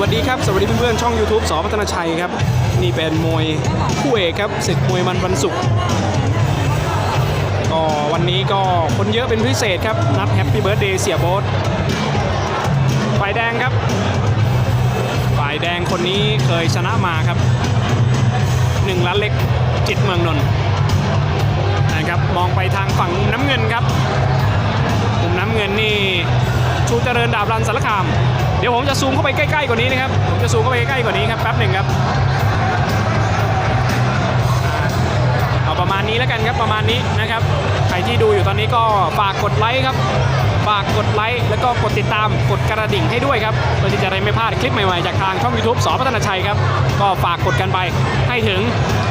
วัสดีครับ สวัสดีเพื่อนๆช่อง YouTube สอพัฒนาชัยครับ นี่เป็นมวยคู่เอกครับศึกมวยมันวันศุกร์ก็วันนี้ก็คนเยอะเป็นพิเศษครับ นัดแฮปปี้เบิร์ดเดย์เสียโบ๊ทฝ่ายแดงครับ ฝ่ายแดงคนนี้เคยชนะมาครับหนึ่งล้านเล็กจิตเมืองนนท์นะครับมองไปทางฝั่งน้ำเงินครับมุมน้ำเงินนี่ ชูเจริญดาบรันสารคาม เดี๋ยวผมจะซูมเข้าไปใกล้ๆกว่านี้นะครับผมจะซูมเข้าไปใกล้ๆกว่านี้ครับแป๊บหนึ่งครับเอาประมาณนี้แล้วกันครับประมาณนี้นะครับใครที่ดูอยู่ตอนนี้ก็ฝากกดไลค์ครับฝากกดไลค์แล้วก็กดติดตามกดกระดิ่งให้ด้วยครับเพื่อที่จะได้ไม่พลาดคลิปใหม่ๆ จากทางช่อง YouTube สอพัฒนาชัยครับ ก็ฝากกดกันไปให้ถึง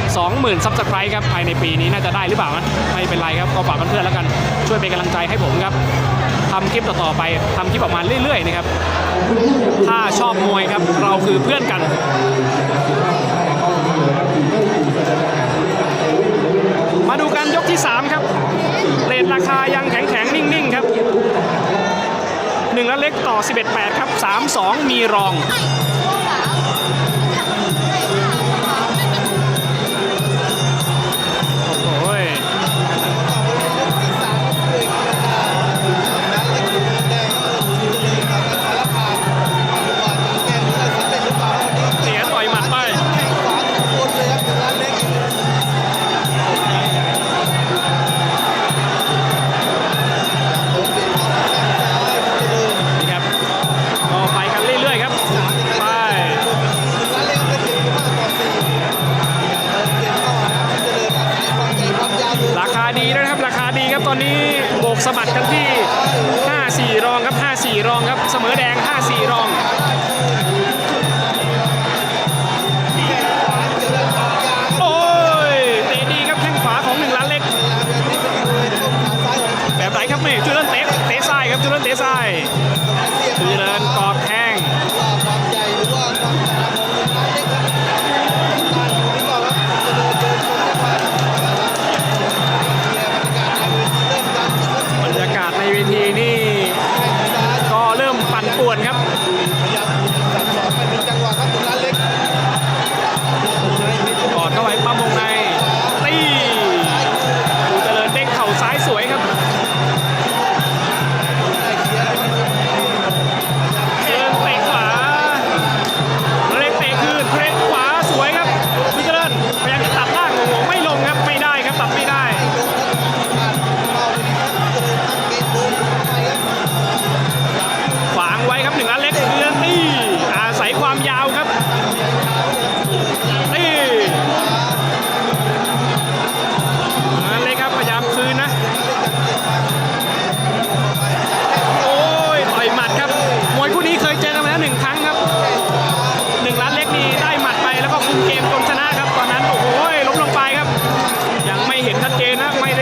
20,000ซับสไครต์ครับภายในปีนี้น่าจะได้หรือเปล่านะไม่เป็นไรครับ ก็ฝากเพื่อนๆแล้วกันช่วยเป็นกำลังใจให้ผมครับ ทำคลิปต่อๆไปทำคลิปออกมาเรื่อยๆนะครับ ถ้าชอบมวยครับ เราคือเพื่อนกันมาดูกันยกที่ 3 ครับเรทราคายังแข็งๆนิ่ง ๆ ครับ1และเล็กต่อ 11-8 ครับ 3-2 มีรอง มอแดง 5-4 รอง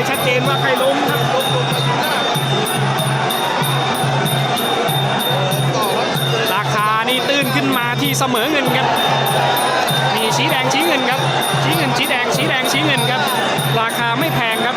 ชัดเจนว่าใครล้มครับราคานี่ตื้นขึ้นมาที่เสมอเงินครับมีชี้แดงชี้เงินครับชี้เงินชี้แดงชี้แดงชี้เงินครับ ราคาไม่แพงครับ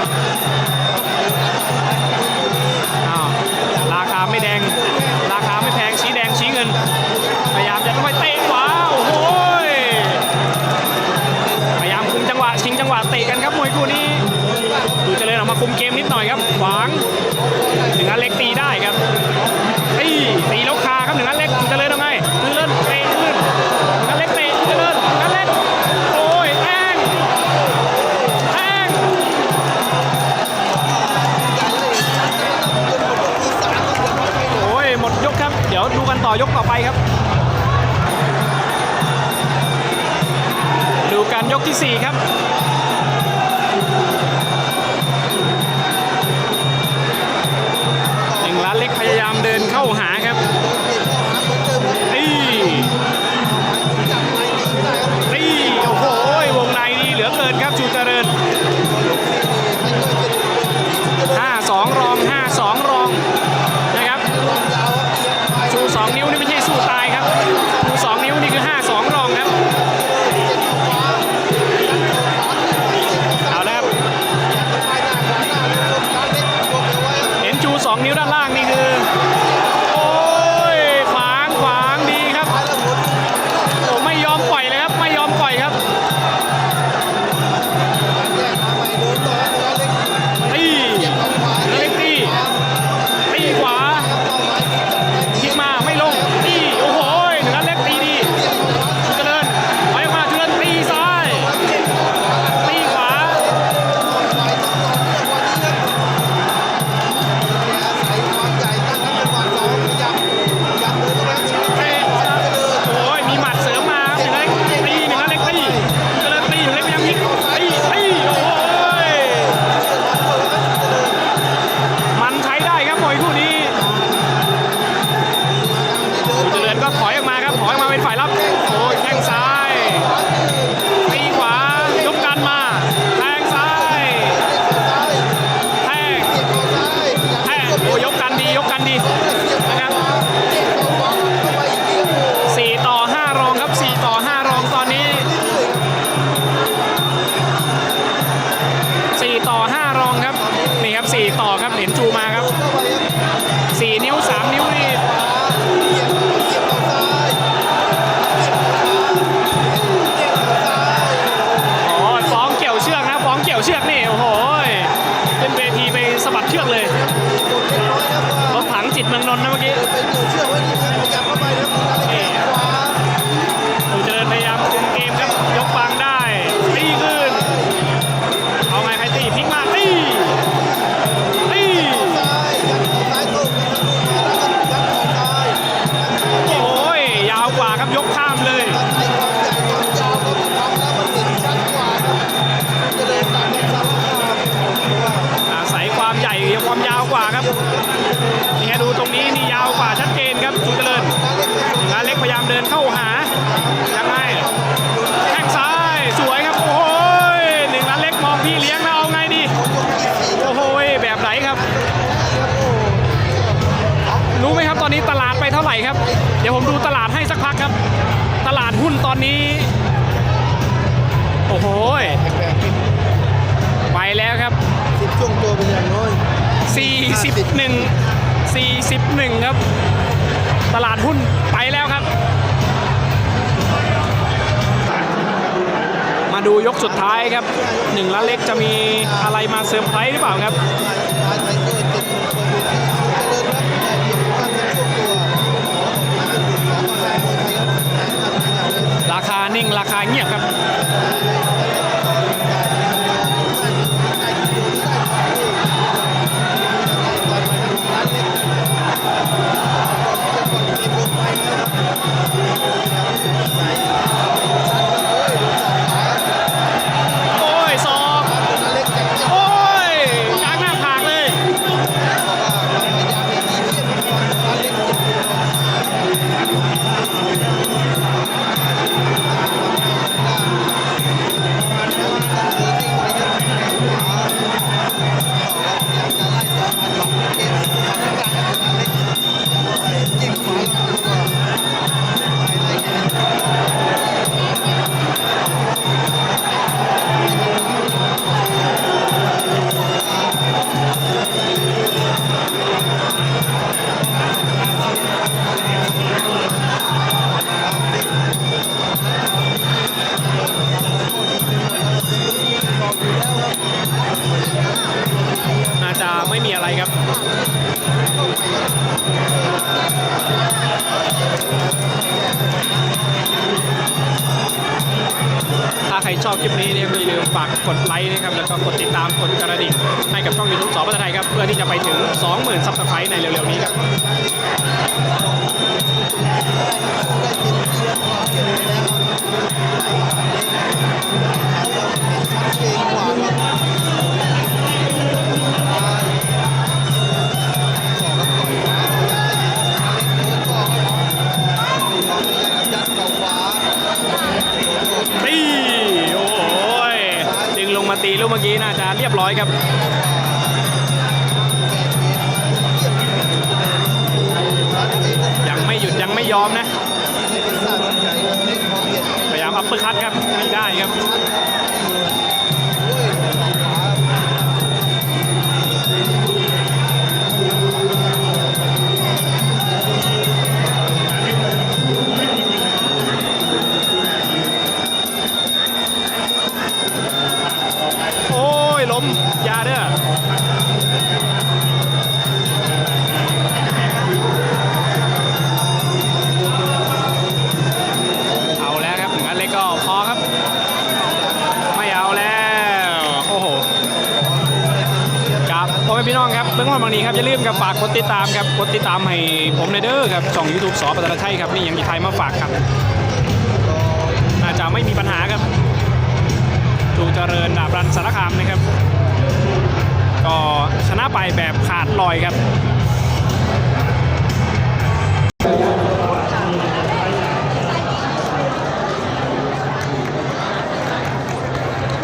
ครับ ดูกันยกที่ 4 ครับ มว่าอาศัยความใหญ่ความยาวกว่าครับนี่ฮะดูตรงนี้นี่ยาวกว่าชัดเจนครับชูเจริญน้านคนงานเล็กพยายามเดินเข้าหายังไงแข้งซ้ายสวยครับโอ้โหหนึ่งล้านเล็กมองพี่เลี้ยงแล้วเอาไงดีโอ้โหแบบไหนครับรู้ไหมครับตอนนี้ตลาดไปเท่าไหร่ครับ เดี๋ยวผมดูตลาดให้สักพักครับ ดหุ้นตอนนี้ โอ้โหไปแล้วครับสิบช่วงตัวเป็นอย่างน้อย41 41 ครับ ตลาดหุ้นไปแล้วครับ มาดูยกสุดท้ายครับหนึ่งล้านเล็กจะมีอะไรมาเซอร์ไพรส์หรือเปล่าครับ ท้าย ราคานิ่งราคาเงียบครับ คลิปนี้เนี่ยก็อย่าลืมฝากกดไลค์นะครับแล้วก็กดติดตามกดกระดิ่งให้กับช่องยูทูบสอพัฒไทยครับเพื่อที่จะไปถึง 20,000ซับสไครต์ในเร็วๆนี้ครับ จะเรียบร้อยครับยังไม่หยุดยังไม่ยอมนะ พยายามอัปเปอร์คัตครับไม่ได้ครับับฝากกดติดตามครับกดติดตามให้ผมในเดอร์ครับช่องยูทูบสอปัตตาชัยครับนี่ยังมีใคยมาฝากครับน่าจะไม่มีปัญหาครับจูเจริญดาบรันสารคามนะครับ ก็ชนะไปแบบขาดลอยครับ